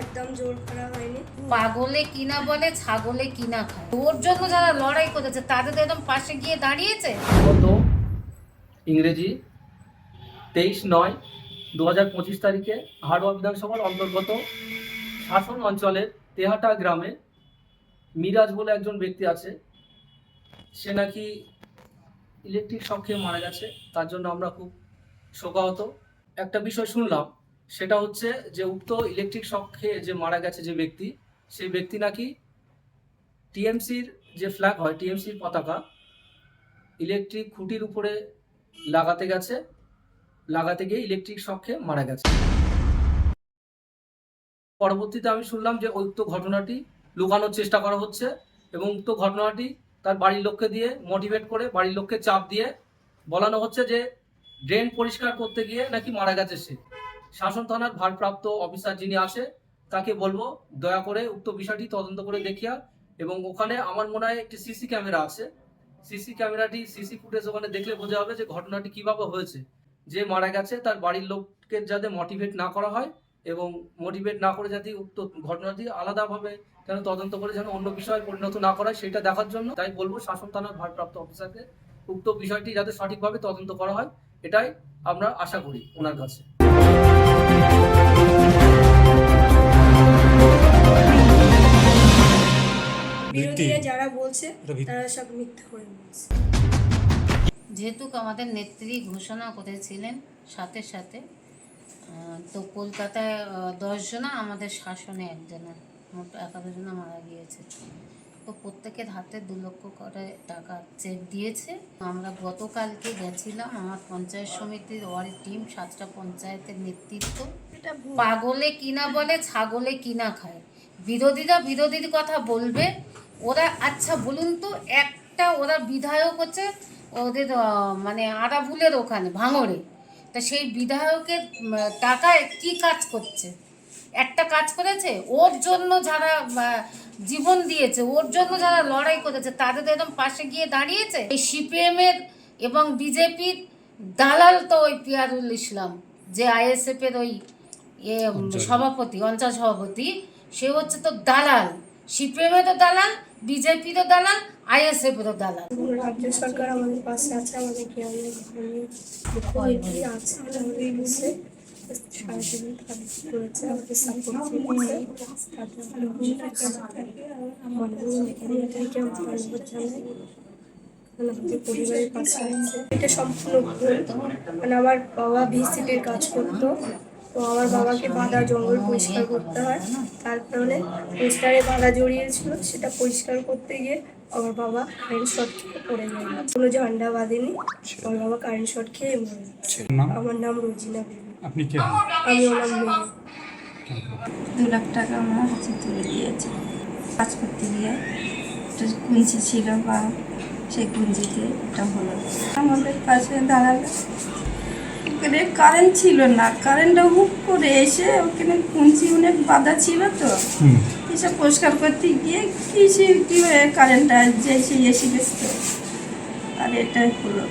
একদম জোর করা হয়নি। পাগলে কিনা বলে ছাগলে কিনা খায়। ওর জন্য যারা লড়াই করেছে তাদের তো একদম পাশে গিয়ে দাঁড়িয়েছে? গত ইংরেজি তেইশ নয় দু হাজার পঁচিশ তারিখে হাড়োয়া বিধানসভার অন্তর্গত শাসন অঞ্চলের তেহাটা গ্রামে মিরাজ বলে একজন ব্যক্তি আছে। সে নাকি ইলেকট্রিক শক খেয়ে মারা গেছে। তার জন্য আমরা খুব শোকাহত। একটা বিষয় শুনলাম সেটা হচ্ছে যে উক্ত ইলেকট্রিক শক খেয়ে যে মারা গেছে যে ব্যক্তি, সেই ব্যক্তি নাকি টিএমসির যে ফ্ল্যাগ হয়, টিএমসির পতাকা ইলেকট্রিক খুঁটির উপরে লাগাতে গেছে, লাগাতে গিয়ে ইলেকট্রিক শক খেয়ে মারা গেছে। পরবর্তীতে আমি শুনলাম যে উক্ত ঘটনাটি লুকানোর চেষ্টা করা হচ্ছে এবং উক্ত ঘটনাটি তার বাড়ির লোককে দিয়ে মোটিভেট করে, বাড়ির লোককে চাপ দিয়ে বলানো হচ্ছে যে ড্রেন পরিষ্কার করতে গিয়ে নাকি মারা গেছে সে। শাসন থানার ভারপ্রাপ্ত অফিসার যিনি আসে, তাকে বলব, দয়া করে উক্ত বিষয়টি তদন্ত করে দেখিয়া এবং ওখানে আমার মনে হয় একটি সিসি ক্যামেরা আছে। সিসি ক্যামেরাটি সিসি ফুটেজ ওখানে দেখলে বোঝা যাবে যে ঘটনাটি কীভাবে হয়েছে। যে মারা গেছে, তার বাড়ির লোককে যাতে মোটিভেট না করা হয় এবং মোটিভেট না করে যাতে উক্ত ঘটনাটি আলাদাভাবে যেন তদন্ত করে যেন অন্য বিষয়ে পরিণত না করা সেটা দেখার জন্য তাই বলব শাসন থানার ভারপ্রাপ্ত অফিসারকে উক্ত বিষয়টি যাতে সঠিকভাবে তদন্ত করা হয়, এটাই আমরা আশা করি ওনার কাছে। বিরোধীরা যারা বলছে তারা সব মিথ্যা করে বলছে। যেহেতু আমাদের নেত্রী ঘোষণা করেছিলেন সাথে সাথে তো কলকাতায় দশ জনা আমাদের শাসনে একজনা মোট এগারো জনা মারা গিয়েছে। তো প্রত্যেকের হাতে দু লক্ষ করে টাকা চেক দিয়েছে। আমরা গতকালকে গেছিলাম আমার পঞ্চায়েত সমিতির ওয়ার্ড টিম সাতটা পঞ্চায়েতের নেতৃত্ব। পাগলে কিনা বলে ছাগলে কিনা খায়। বিরোধীরা বিরোধীর কথা বলবে। ওরা আচ্ছা বলুন তো একটা ওরা বিধায়ক হচ্ছে ওদের মানে আরাবুলের ওখানে ভাঙড়ে। তা সেই বিধায়কের টাকায় কি কাজ করছে? একটা কাজ করেছে? ওর জন্য যারা জীবন দিয়েছে ওর জন্য যারা লড়াই করেছে তাদের তো একদম পাশে গিয়ে দাঁড়িয়েছে। এই সিপিএম এর এবং বিজেপির দালাল তো ওই পিয়ারুল ইসলাম যে আইএসএফ এর ওই সভাপতি অঞ্চল সভাপতি সে হচ্ছে তো দালাল। সিপিএম এরও দালাল বিজেপিরও দালাল আইএসএফ এরও দালাল রাজ্য সরকার আমাদের পাশে আছে আমাদের আছে? আমাদের সারা জীবন কাজ করেছে আমাদের সাপোর্ট দিয়েছে তাদের ভালোবাসা আমাদের এটাকে আমরা ধন্যবাদ জানাই কারণ আমাদের পরিবারের পাশে আছে এটা সম্পূর্ণ ভুল। মানে আমার বাবা ভিসিটির কাজ করতো। তো আমার বাবাকে বাঁধা জঙ্গল পরিষ্কার করতে হয়। তার কারণে পোস্টারে বাঁধা জড়িয়েছিল। সেটা পরিষ্কার করতে গিয়ে আমার বাবা কারেন্ট শর্ট খেয়ে পড়ে যায় কোনো ঝান্ডা বাঁধেনি। আমার বাবা কারেন্ট শর্ট খেয়ে মরে আমার নাম রোজিনা বিবি আপনি কে? আমি ওনার মেয়ে দু লাখ টাকা আমার কাছে তুলে দিয়েছে। কাজ করতে গিয়ে একটা কুঞ্চি ছিল বা সেই কুঞ্চিতে এটা হলো। আমাদের পাশে দাঁড়াল। ওখানে কারেন্ট ছিল না। কারেন্টটা হুক করে এসে ওখানে কুঞ্চি অনেক বাধা ছিল তো। এসব পরিষ্কার করতে গিয়ে কিসে কী হয়ে কারেন্টটা যে সে এসে গেছে আর এটাই হলো।